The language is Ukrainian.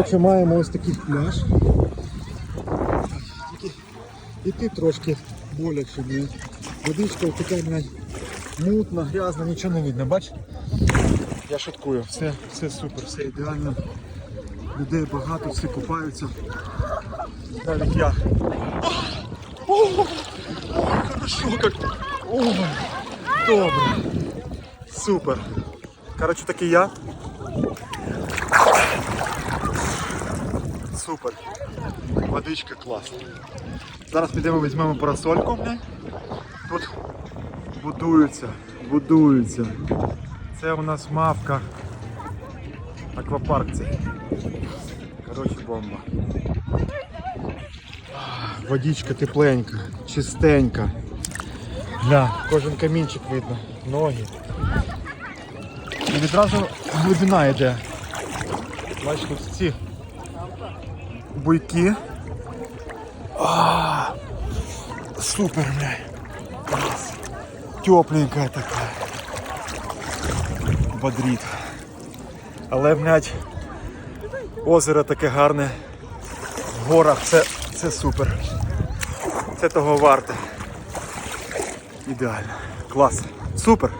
Коротше, маємо ось такий пляж. Іти трошки боляче мені. Водичка така блядь, мутна, грязна, нічого не видно, бач? Я шуткую, все, все супер, все ідеально. Людей багато, всі купаються. Навіть я. О, хорошо как. Ой, добре. Супер. Коротше, такий я. Супер. Водичка класна. Зараз підемо візьмемо парасольку. Тут будуються, будуються. Це у нас мавка. Аквапарк цей. Коротше, бомба. Водичка тепленька, чистенька. Гля, кожен камінчик видно, ноги. І відразу глибина йде. Бачиш, тут ці буйки. А, супер, блядь. Тепленькая така. Бодрит. Але, блядь, озеро таке гарне. В горах це, це супер. Це того варте. Ідеально. Клас. Супер.